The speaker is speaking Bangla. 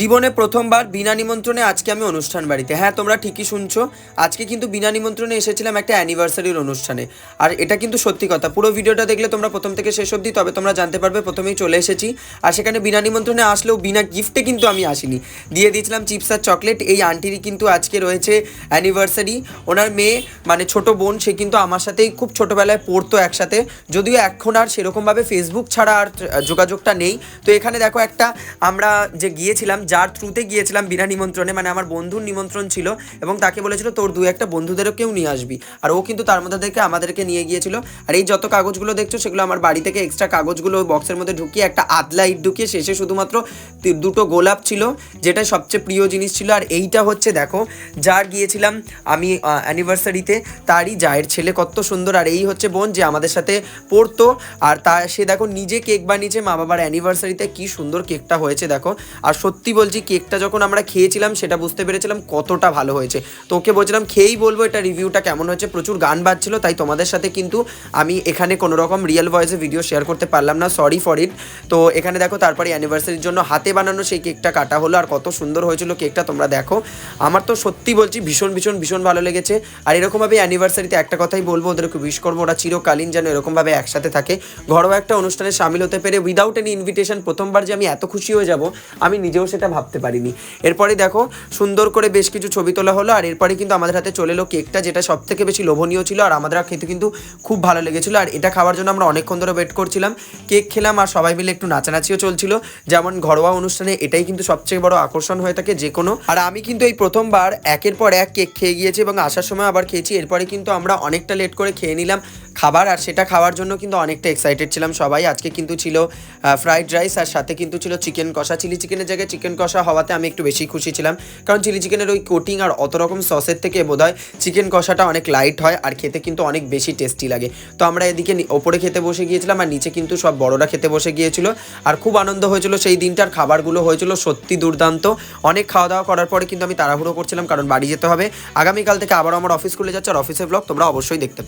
জীবনে প্রথমবার বিনা নিমন্ত্রণে আজকে আমি অনুষ্ঠান বাড়িতে। হ্যাঁ তোমরা ঠিকই শুনছো। আজকে কিন্তু বিনা নিমন্ত্রণে এসেছিলাম একটা অ্যানিভার্সারির অনুষ্ঠানে। আর এটা কিন্তু সত্যি কথা। পুরো ভিডিওটা দেখলে তোমরা প্রথম থেকে শেষ অবধি, তবে তোমরা জানতে পারবে, প্রথমেই চলে এসেছি। আর সেখানে বিনা নিমন্ত্রণে আসলেও বিনা গিফটে কিন্তু আমি আসিনি। দিয়ে দিয়েছিলাম চিপস আর চকলেট। এই আন্টিরই কিন্তু আজকে রয়েছে অ্যানিভার্সারি। ওনার মেয়ে মানে ছোট বোন, সে কিন্তু আমার সাথেই খুব ছোটোবেলায় পড়তো একসাথে। যদিও এখন আর সেরকমভাবে ফেসবুক ছাড়া আর যোগাযোগটা নেই। তো এখানে দেখো একটা, আমরা যে গিয়েছিলাম যার থ্রুতে গিয়েছিলাম বিনা নিমন্ত্রণে মানে আমার বন্ধুর নিমন্ত্রণ ছিল এবং তাকে বলেছিল, তোর দু একটা বন্ধুদেরও কেউ নিয়ে আসবি। আর ও কিন্তু তার মধ্যে থেকে আমাদেরকে নিয়ে গিয়েছিল। আর এই যত কাগজগুলো দেখছ, সেগুলো আমার বাড়ি থেকে এক্সট্রা কাগজগুলো ওই বক্সের মধ্যে ঢুকিয়ে একটা আদলা ইট ঢুকিয়ে শেষে শুধুমাত্র দুটো গোলাপ ছিল, যেটা সবচেয়ে প্রিয় জিনিস ছিল। আর এইটা হচ্ছে, দেখো, যার গিয়েছিলাম আমি অ্যানিভার্সারিতে তারই জায়ের ছেলে কত সুন্দর। আর এই হচ্ছে বোন যে আমাদের সাথে পড়তো। আর তা, সে দেখো, নিজে কেক বানিয়েছে মা বাবার অ্যানিভার্সারিতে কি সুন্দর কেকটা হয়েছে, দেখো। আর সত্যি বলছি, কেকটা যখন আমরা খেয়েছিলাম, সেটা বুঝতে পেরেছিলাম কতটা ভালো হয়েছে। তো ওকে বলছিলাম, খেয়েই বলব, এটা রিভিউটা কেমন হয়েছে? প্রচুর গান বাজছিল, তাই তোমাদের সাথে কিন্তু আমি এখানে কোনো রকম রিয়েল ভয়েসে ভিডিও শেয়ার করতে পারলাম না সরি ফর ইট তো এখানে দেখো, তারপরে অ্যানিভার্সারির জন্য হাতে বানানো সেই কেকটা কাটা হলো, আর কত সুন্দর হয়েছিল কেকটা, তোমরা দেখো। আমার তো সত্যি বলছি, ভীষণ ভীষণ ভীষণ ভালো লেগেছে। আর এরকমভাবে অ্যানিভার্সারিতে একটা কথাই বলব, ওদেরকে উইশ করব, ওরা চিরকালীন যেন এরকমভাবে একসাথে থাকে। ঘরোয়া একটা অনুষ্ঠানে সামিল হতে পেরে উইদাউট এনি ইনভিটেশন প্রথমবার যে আমি এত খুশি হয়ে যাব, আমি নিজেও সেটা ভাবতে পারিনি। এরপরে দেখো, সুন্দর করে বেশ কিছু ছবি তোলা হলো, আর এরপরে কিন্তু আমাদের হাতে চলে এলো কেকটা, যেটা সব থেকে বেশি লোভনীয় ছিল, আর আমাদের খেতে কিন্তু খুব ভালো লেগেছিলো, আর এটা খাওয়ার জন্য আমরা অনেকক্ষণ ধরে ওয়েট করছিলাম। কেক খেলাম, আর সবাই মিলে একটু নাচানাচিও চলছিল। যেমন ঘরোয়া অনুষ্ঠানে এটাই কিন্তু সবচেয়ে বড় আকর্ষণ হয়ে থাকে যে কোনো। আর আমি কিন্তু এই প্রথমবার একের পর এক কেক খেয়ে গিয়েছি, এবং আসার সময় আবার খেয়েছি, এরপরে কিন্তু আমরা অনেকটা লেট করে খেয়ে নিলাম। খাবার আর সেটা খাওয়ার জন্য কিন্তু অনেকটা এক্সাইটেড ছিলাম সবাই। আজকে কিন্তু ছিল ফ্রাইড রাইস আর সাথে কিন্তু ছিল চিকেন কষা। চিলি চিকেনের জায়গায় চিকেন কষা হওয়াতে আমি একটু বেশি খুশি ছিলাম। কারণ চিলি চিকেনের ওই কোটিং আর অত রকম সসের থেকে বোধহয় চিকেন কষাটা অনেক লাইট হয় আর খেতে কিন্তু অনেক বেশি টেস্টি লাগে। তো আমরা এদিকে ওপরে খেতে বসে গিয়েছিলাম আর নিচে কিন্তু সব বড়রা খেতে বসে গিয়েছিল। আর খুব আনন্দ হয়েছিল সেই দিনটার খাবারগুলো হয়েছিল সত্যি দুর্দান্ত। অনেক খাওয়া দাওয়া করার পরে কিন্তু আমি তাড়াহুড়ো করছিলাম কারণ বাড়ি যেতে হবে। আগামীকাল থেকে আবার আমার অফিস খুলে যাচ্ছে আর অফিসের ব্লগ তোমরা অবশ্যই দেখতে পাবে